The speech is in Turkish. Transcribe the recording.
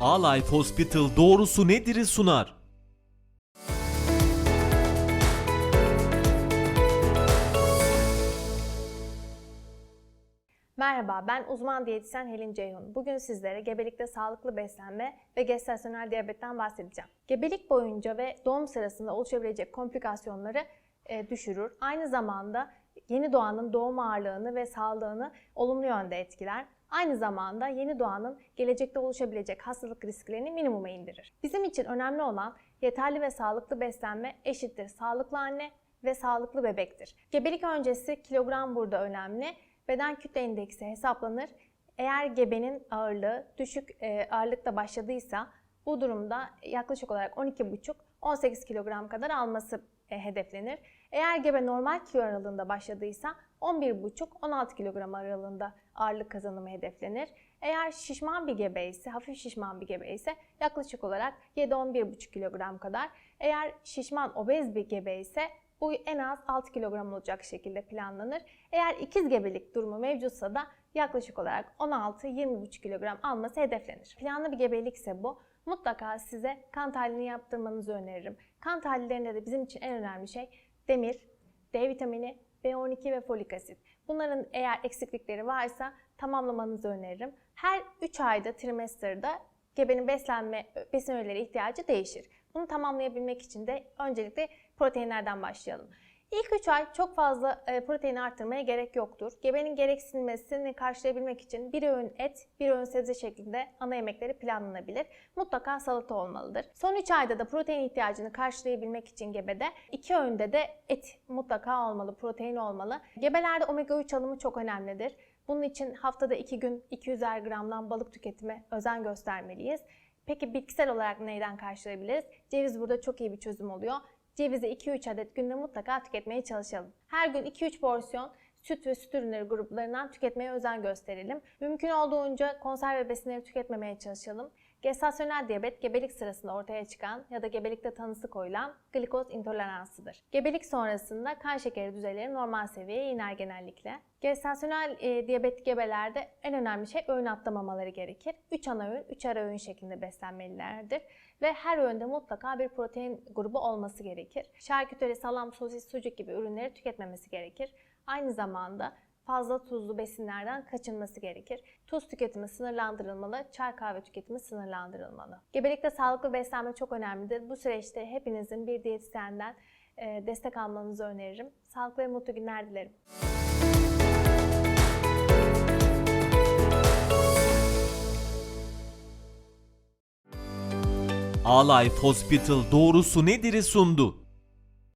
A-Life Hospital doğrusu nedir'i sunar. Merhaba, ben uzman diyetisyen Helin Ceyhun. Bugün sizlere gebelikte sağlıklı beslenme ve gestasyonel diyabetten bahsedeceğim. Gebelik boyunca ve doğum sırasında oluşabilecek komplikasyonları e, düşürür. Aynı zamanda yeni doğanın doğum ağırlığını ve sağlığını olumlu yönde etkiler. Aynı zamanda yeni doğanın gelecekte oluşabilecek hastalık risklerini minimuma indirir. Bizim için önemli olan yeterli ve sağlıklı beslenme eşittir sağlıklı anne ve sağlıklı bebektir. Gebelik öncesi kilogram burada önemli. Beden kütle indeksi hesaplanır. Eğer gebenin ağırlığı düşük e, ağırlıkta başladıysa bu durumda yaklaşık olarak 12,5-18 kilogram kadar alması e, hedeflenir. Eğer gebe normal kilo aralığında başladıysa 11,5-16 kilogram aralığında ağırlık kazanımı hedeflenir. Eğer şişman bir gebe ise, hafif şişman bir gebe ise yaklaşık olarak 7-11,5 kilogram kadar. Eğer şişman obez bir gebe ise bu en az 6 kilogram olacak şekilde planlanır. Eğer ikiz gebelik durumu mevcutsa da yaklaşık olarak 16-20,5 kilogram alması hedeflenir. Planlı bir gebelik ise bu. Mutlaka size kan tahlilini yaptırmanızı öneririm. Kan tahlillerinde de bizim için en önemli şey demir, D vitamini, B12 ve folik asit. Bunların eğer eksiklikleri varsa tamamlamanızı öneririm. Her 3 ayda trimesterda gebenin beslenme besin öğeleri ihtiyacı değişir. Bunu tamamlayabilmek için de öncelikle proteinlerden başlayalım. İlk 3 ay çok fazla e, protein arttırmaya gerek yoktur. Gebenin gereksinmesini karşılayabilmek için bir öğün et, bir öğün sebze şeklinde ana yemekleri planlanabilir. Mutlaka salata olmalıdır. Son 3 ayda da protein ihtiyacını karşılayabilmek için gebede 2 öğünde de et mutlaka olmalı, protein olmalı. Gebelerde omega 3 alımı çok önemlidir. Bunun için haftada 2 gün 200'er gramdan balık tüketime özen göstermeliyiz. Peki bitkisel olarak neyden karşılayabiliriz? Ceviz burada çok iyi bir çözüm oluyor. Cevizi 2-3 adet günde mutlaka tüketmeye çalışalım. Her gün 2-3 porsiyon süt ve süt ürünleri gruplarından tüketmeye özen gösterelim. Mümkün olduğunca konserve besinleri tüketmemeye çalışalım. Gestasyonel diyabet gebelik sırasında ortaya çıkan ya da gebelikte tanısı koyulan glikoz intoleransıdır. Gebelik sonrasında kan şekeri düzeyleri normal seviyeye iner genellikle. Gestasyonel e, diyabet gebelerde en önemli şey öğün atlamamaları gerekir. 3 ana öğün, 3 ara öğün şeklinde beslenmelilerdir. Ve her öğünde mutlaka bir protein grubu olması gerekir. Şarküteri, salam, sosis, sucuk gibi ürünleri tüketmemesi gerekir. Aynı zamanda fazla tuzlu besinlerden kaçınması gerekir. Tuz tüketimi sınırlandırılmalı, çay kahve tüketimi sınırlandırılmalı. Gebelikte sağlıklı beslenme çok önemlidir. Bu süreçte hepinizin bir diyetisyenden e, destek almanızı öneririm. Sağlıklı ve mutlu günler dilerim. A-Life Hospital doğrusu nedir'i sundu.